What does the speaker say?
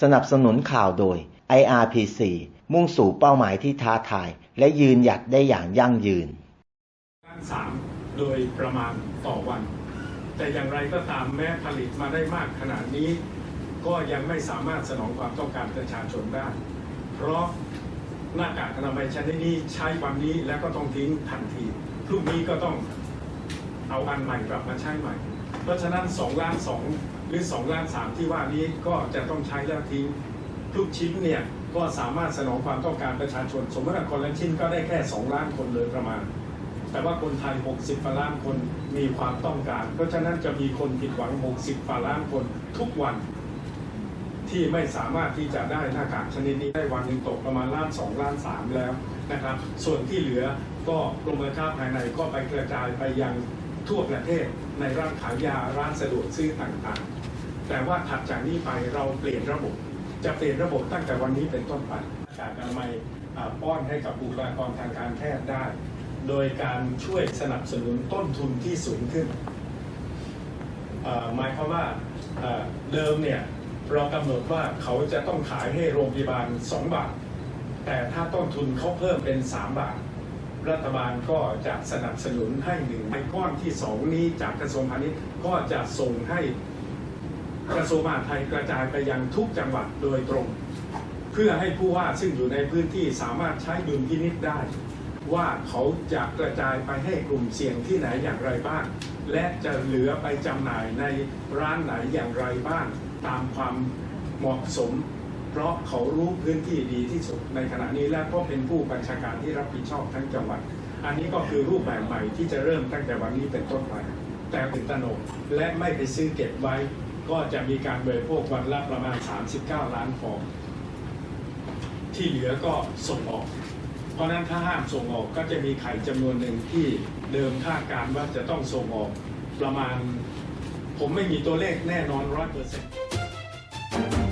สนับสนุนข่าวโดย IRPC มุ่งสู่เป้าหมายที่ท้าทาย และยืนหยัดได้อย่างยั่งยืนล้านสามโดยประมาณต่อวัน แต่อย่างไรก็ตามแม้ผลิตมาได้มากขนาดนี้ ก็ยังไม่สามารถสนองความต้องการประชาชนได้ เพราะหน้ากากอนามัยชนิดนี้ใช้วันนี้แล้วก็ต้องทิ้งทันทีพรุ่งนี้ก็ต้องเอาอันใหม่กลับมาใช้ใหม่ เพราะฉะนั้น2ล้าน2 หรือ2ล้าน3ที่ว่านี้ก็จะต้องใช้แล้วทิ้งทุกชิ้นเนี่ยก็สามารถสนองความต้องการประชาชน สมมติว่าคนละชิ้นก็ได้แค่ 2 ล้านคนเลยประมาณ แต่ว่าคนไทย 60กว่าล้านคนมีความต้องการ เพราะฉะนั้นจะมีคนผิดหวัง 60กว่าล้านคนทุกวัน ที่ไม่สามารถที่จะได้หน้ากากชนิดนี้ได้วันหนึ่งตกประมาณล้านสองล้านสามแล้วนะครับ ส่วนที่เหลือก็กรมการค้าภายในก็ไปกระจายไปยังทั่วประเทศในร้านขายยาร้านสะดวกซื้อต่างๆ แต่ว่าถัดจากนี้ไปเราเปลี่ยนระบบ จะเปลี่ยนระบบตั้งแต่วันนี้เป็นต้นไปหน้ากากอนามัยอ่ป้อนให้กับบุคลากรทางการแพทย์ได้ โดยการช่วยสนับสนุนต้นทุนที่สูงขึ้นหมายความว่าเอ่อเดิมเนี่ยเรากำหนดว่าเขาจะต้องขายให้โรงพยาบาล 2 บาท แต่ถ้าต้นทุนเขาเพิ่มเป็น 3 บาท รัฐบาลก็จะสนับสนุนให้หนึ่งในก้อนที่ 2 นี้จากกระทรวงพาณิชย์ก็จะส่งให้ กระทรวงมหาดไทยกระจายไปยังทุกจังหวัดโดยตรง เพื่อให้ผู้ว่าซึ่งอยู่ในพื้นที่สามารถใช้ดุลพินิษได้ ว่าเขาจะกระจายไปให้กลุ่มเสี่ยงที่ไหนอย่างไรบ้าง และจะเหลือไปจำหน่ายในร้านไหนอย่างไรบ้าง ตามความเหมาะสม เพราะเขารู้พื้นที่ดีที่สุดในขณะนี้และก็เป็นผู้บัญชาการที่รับผิดชอบทั้งจังหวัด อันนี้ก็คือรูปแบบใหม่ที่จะเริ่มตั้งแต่วันนี้เป็นต้นไปแต่ตื่นตระหนกและไม่ไปซื้อเก็บไว้ ก็จะมีการบริโภควันละประมาณ 39 ล้านฟอง ที่เหลือก็ส่งออก เพราะฉะนั้นถ้าห้ามส่งออกก็จะมีไข่จำนวนหนึ่งที่เดิมคาดการณ์ว่าจะต้องส่งออกประมาณ ผมไม่มีตัวเลขแน่นอนร้อยเปอร์เซ็นต์